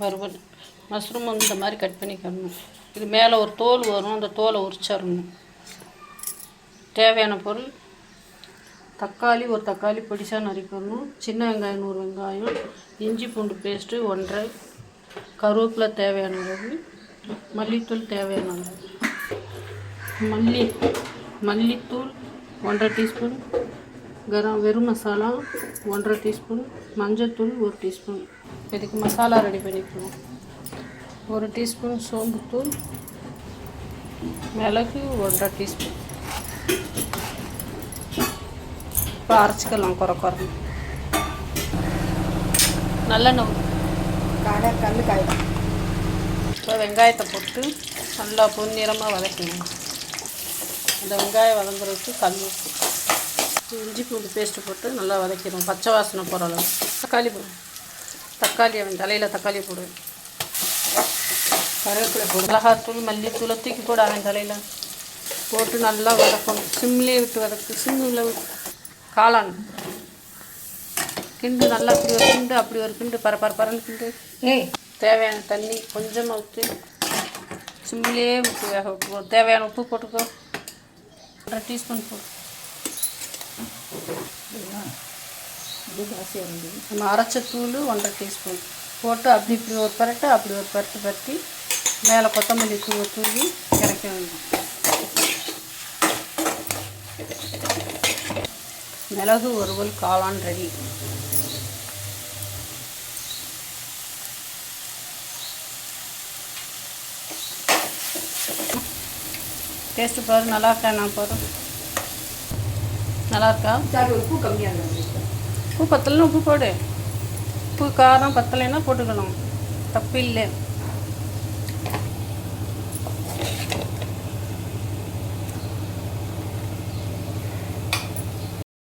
வறுவல் மஷ்ரூம் வந்து இந்த மாதிரி கட் பண்ணிக்கணும் இது மேலே ஒரு தோல் வரும் அந்த தோலை உரிச்சிடணும். தேவையான பொருள் தக்காளி ஒரு தக்காளி பொடிசாக நறுக்கணும். சின்ன வெங்காயம் நூறு வெங்காயம் இஞ்சி பூண்டு பேஸ்ட்டு ஒன்றரை கருவேப்பிலை தேவையான அளவு. மல்லித்தூள் தேவையான அளவு. மல்லி மல்லித்தூள் ஒன்றரை டீஸ்பூன். கரம் வெறும் மசாலா ஒன்றரை டீஸ்பூன் மஞ்சள்தூள் ஒரு டீஸ்பூன். இதுக்கு மசாலா ரெடி பண்ணிக்கணும் ஒரு டீஸ்பூன் சோம்புத்தூள் மிளகு ஒன்றரை டீஸ்பூன். இப்போ அரைச்சிக்கலாம் குறை குறை நல்லெண்ணெய். கடை கல் காய். இப்போ வெங்காயத்தை போட்டு நல்லா பொன்னிறமாக வதக்கணும். அந்த வெங்காயம் வதங்குறதுக்கு கல் உப்பு. இஞ்சி பூண்டு பேஸ்ட்டு போட்டு நல்லா வதக்கிடும் பச்சை வாசனை போகிற அளவு. தக்காளி தக்காளி அவன் தலையில் தக்காளி போடு. கருவேப்பிலை போடு. மிளகாத்தூள் மல்லித்தூளை தூக்கி போடு அவன் தலையில். போட்டு நல்லா வதக்கணும். சிம்லேயே விட்டு வதக்கு. சிம்மில் காளான். கிண்டு நல்லா இப்படி ஒரு கிண்டு அப்படி ஒரு கிண்டு. பர பர பரன்னு கிண்டு. ஏய். தேவையான தண்ணி கொஞ்சமாக ஊற்றி சிம்மிலே விட்டு வேக தேவையான உப்பு போட்டுக்கோ. ஒன்றரை டீஸ்பூன் போடு. இது ஜாஸ்தியாக இருந்தது நம்ம அரைச்ச தூள் ஒன்றரை டீஸ்பூன் போட்டு அப்படி இப்படி ஒரு பரட்டு அப்படி ஒரு பரட்டு பரட்டி மேலே கொத்தமல்லி தூள் தூவி இறக்க வேண்டும் மிளகு ஒருவல் காளான் ரெடி டேஸ்ட்டு பாரு நல்லா இருக்கா நான் பாரு நல்லா இருக்கா சார் உப்பு கம்மியாக உப்பு பத்தலைன்னா உப்பு போடு. உப்பு காரம் பத்தலைன்னா போட்டுக்கணும். தப்பு இல்லை